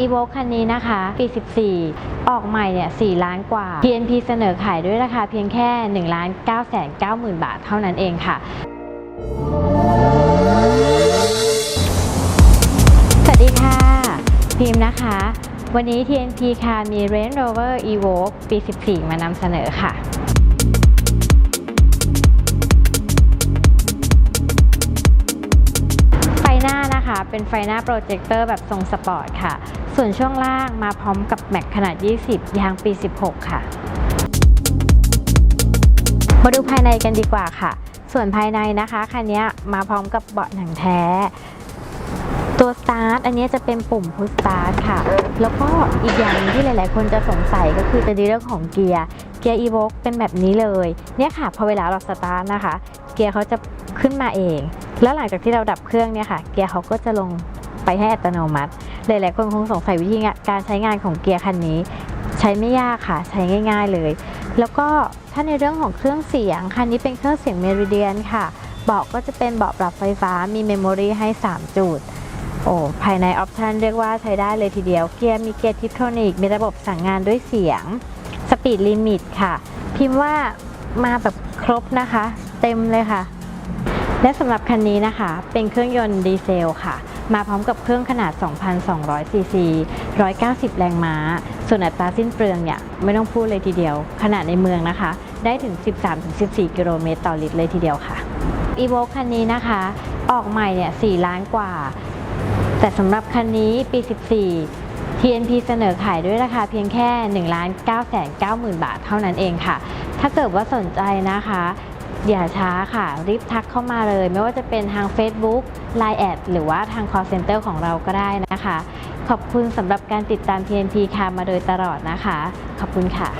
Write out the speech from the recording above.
e v o คันนี้นะคะ ปี 14 ออกใหม่เนี่ย 4 ล้านกว่า PNP เสนอขายด้วยราคาเพียงแค่ 1 ล้าน9 9 0 0 0 0 บาทเท่านั้นเองค่ะ สวัสดีค่ะ พิมพ์นะคะ วันนี้ TNP ค่ะ มี Range Rover Evoque ปี 14 มานำเสนอค่ะไฟหน้านะคะ เป็นไฟหน้าโปรเจคเตอร์แบบทรงสปอร์ตค่ะ ส่วนช่วงล่างมาพร้อมกับแม็กขนาด 20 ยางปี 16 ค่ะ มาดูภายในกันดีกว่าค่ะ ส่วนภายในนะคะคันนี้มาพร้อมกับเบาะหนังแท้ ตัวสตาร์ทอันนี้จะเป็นปุ่มพุชสตาร์ทค่ะ แล้วก็อีกอย่างที่หลาย ๆ คนจะสงสัยก็คือจะในเรื่องของเกียร์เกียร์ evo เป็นแบบนี้เลยเนี่ยค่ะพอเวลาเราสตาร์ทนะคะ เกียร์เขาจะขึ้นมาเอง แล้วหลังจากที่เราดับเครื่องเนี่ยค่ะ เกียร์เขาก็จะลงไปให้อัตโนมัติ หลายๆคนคงสงสัยวิธีการใช้งานของเกียร์คันนี้ ใช้ไม่ยากค่ะใช้ง่าย ๆเลย แล้วก็ถ้าในเรื่องของเครื่องเสียงคันนี้เป็นเครื่องเสียงเมริเดียนค่ะเบาะก็จะเป็นเบาะปรับไฟฟ้ามีเมมโมรีให้ 3 จุดโอ้ภายในออปชันเรียกว่าใช้ได้เลยทีเดียวเกียร์มีเกียร์ทิปโทนิกมีระบบสั่งงานด้วยเสียงสปีดลิมิตค่ะ พิมพ์ว่ามาแบบครบนะคะ เต็มเลยค่ะ และสำหรับคันนี้นะคะ เป็นเครื่องยนต์ดีเซลค่ะ มาพร้อมกับเครื่องขนาด 2,200 ซีซี 190 แรงม้า ส่วนอัตราสิ้นเปลืองเนี่ยไม่ต้องพูดเลยทีเดียว ขนาดในเมืองนะคะ ได้ถึง 13-14 กิโลเมตรต่อลิตรเลยทีเดียวค่ะ e v o คันนี้นะคะ ออกใหม่เนี่ย 4 ล้านกว่า แต่สำหรับคันนี้ปี 14 TNP เสนอขายด้วยราคาเพียงแค่1ล้าน9 9 0 0 0 บาทเท่านั้นเองค่ะ ถ้าเกิดว่าสนใจนะคะ อย่าช้าค่ะ รีบทักเข้ามาเลย ไม่ว่าจะเป็นทาง Facebook Line แอดหรือว่าทาง call center ของเราก็ได้นะคะ ขอบคุณสำหรับการติดตาม TNP ค่ะมาโดยตลอดนะคะ ขอบคุณค่ะ